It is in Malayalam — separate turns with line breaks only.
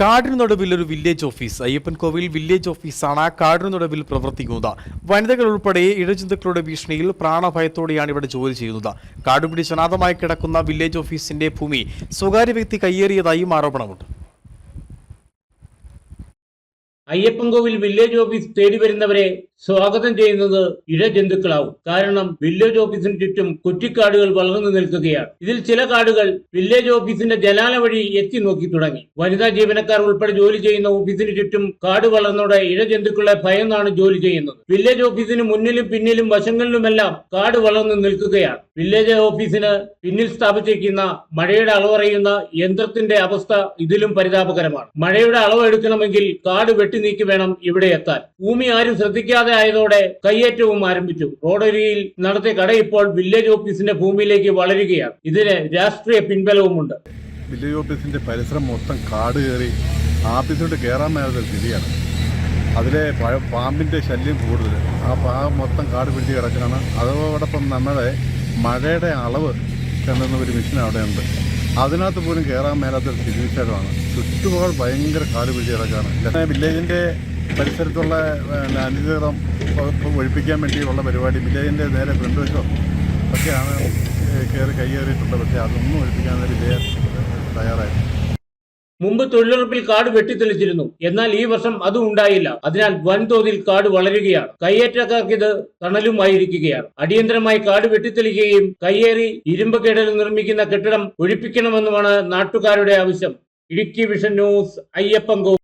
കാടിന് നടുവിൽ ഒരു വില്ലേജ് ഓഫീസ് അയ്യപ്പൻ കോവിൽ വില്ലേജ് ഓഫീസാണ് ആ നടുവിൽ പ്രവർത്തിക്കുന്നത്. വനിതകൾ ഉൾപ്പെടെ ഇഴജന്തുക്കളുടെ ഭീഷണിയിൽ പ്രാണഭയത്തോടെയാണ് ഇവിടെ ജോലി ചെയ്യുന്നത്. കാടുപിടിച്ച് അനാഥമായി കിടക്കുന്ന വില്ലേജ് ഓഫീസിന്റെ ഭൂമി സ്വകാര്യ വ്യക്തി കയ്യേറിയതായും ആരോപണമുണ്ട്.
അയ്യപ്പൻ കോവിൽ വില്ലേജ് ഓഫീസ് തേടി വരുന്നവരെ സ്വാഗതം ചെയ്യുന്നത് ഇഴജന്തുക്കളാവും. കാരണം വില്ലേജ് ഓഫീസിന് ചുറ്റും കുറ്റിക്കാടുകൾ വളർന്നു നിൽക്കുകയാണ്. ഇതിൽ ചില കാടുകൾ വില്ലേജ് ഓഫീസിന്റെ ജനാല വഴി എത്തി നോക്കി തുടങ്ങി. വനിതാ ജീവനക്കാർ ഉൾപ്പെടെ ജോലി ചെയ്യുന്ന ഓഫീസിന് ചുറ്റും കാട് വളർന്നോടെ ഇഴജന്തുക്കളെ ഭയന്നാണ് ജോലി ചെയ്യുന്നത്. വില്ലേജ് ഓഫീസിന് മുന്നിലും പിന്നിലും വശങ്ങളിലുമെല്ലാം കാട് വളർന്നു നിൽക്കുകയാണ്. വില്ലേജ് ഓഫീസിന് പിന്നിൽ സ്ഥാപിച്ചിരിക്കുന്ന മഴയുടെ അളവറിയുന്ന യന്ത്രത്തിന്റെ അവസ്ഥ ഇതിലും പരിതാപകരമാണ്. മഴയുടെ അളവ് എടുക്കണമെങ്കിൽ കാട് വെട്ടി നീക്കി വേണം ഇവിടെ എത്താൻ. ഭൂമി ആരും ശ്രദ്ധിക്കാതെ ആയതോടെ കയ്യേറ്റവും ആരംഭിച്ചു. റോഡരികിൽ നടത്തിയ കട ഇപ്പോൾ വില്ലേജ് ഓഫീസിന്റെ ഭൂമിയിലേക്ക് വളരുകയാണ്. ഇതിന് രാഷ്ട്രീയ പിൻബലവുമുണ്ട്.
വില്ലേജ് ഓഫീസിന്റെ പരിസരം മൊത്തം കാട് കയറി ആഫീസിലോട്ട് കയറാൻ മേലാത്ത സ്ഥിതിയാണ്. അതിലെ പാമ്പിന്റെ ശല്യം കൂടുതൽ. ആ പാ മൊത്തം കാട് പിടിച്ച് കിടക്കുകയാണ്. അതോടൊപ്പം നമ്മുടെ മഴയുടെ അളവ് കണ്ടെന്ന ഒരു മെഷീൻ അവിടെ ഉണ്ട് അതിനകത്ത് പോലും കയറാൻ മേലാത്തൊരു സ്ഥിതിവിശേഷമാണ്. ചുറ്റുപാട് ഭയങ്കര കാട് പിടിച്ച് കിടക്കുകയാണ്. വില്ലേജിന്റെ പരിസരത്തുള്ള അനധികൃതം ഒഴിപ്പിക്കാൻ വേണ്ടിയുള്ള പരിപാടി വിജയന്റെ നേരെ ഫ്രണ്ട് വശം ഒക്കെയാണ് കയറി കയ്യേറിയിട്ടുള്ളത്. പക്ഷേ അതൊന്നും ഒഴിപ്പിക്കാൻ വിജയൻ തയ്യാറായി
മുമ്പ് തൊഴിലുറപ്പിൽ കാട് വെട്ടിത്തെളിച്ചിരുന്നു. എന്നാൽ ഈ വർഷം അതും ഉണ്ടായില്ല. അതിനാൽ വൻതോതിൽ കാട് വളരുകയാണ്. കയ്യേറ്റക്കാർക്ക് ഇത് തണലുമായിരിക്കുകയാണ്. അടിയന്തരമായി കാട് വെട്ടിത്തെളിക്കുകയും കയ്യേറി ഇരുമ്പ് കേടൽ നിർമ്മിക്കുന്ന കെട്ടിടം ഒഴിപ്പിക്കണമെന്നുമാണ് നാട്ടുകാരുടെ ആവശ്യം. Idukki vision news അയ്യപ്പൻകോ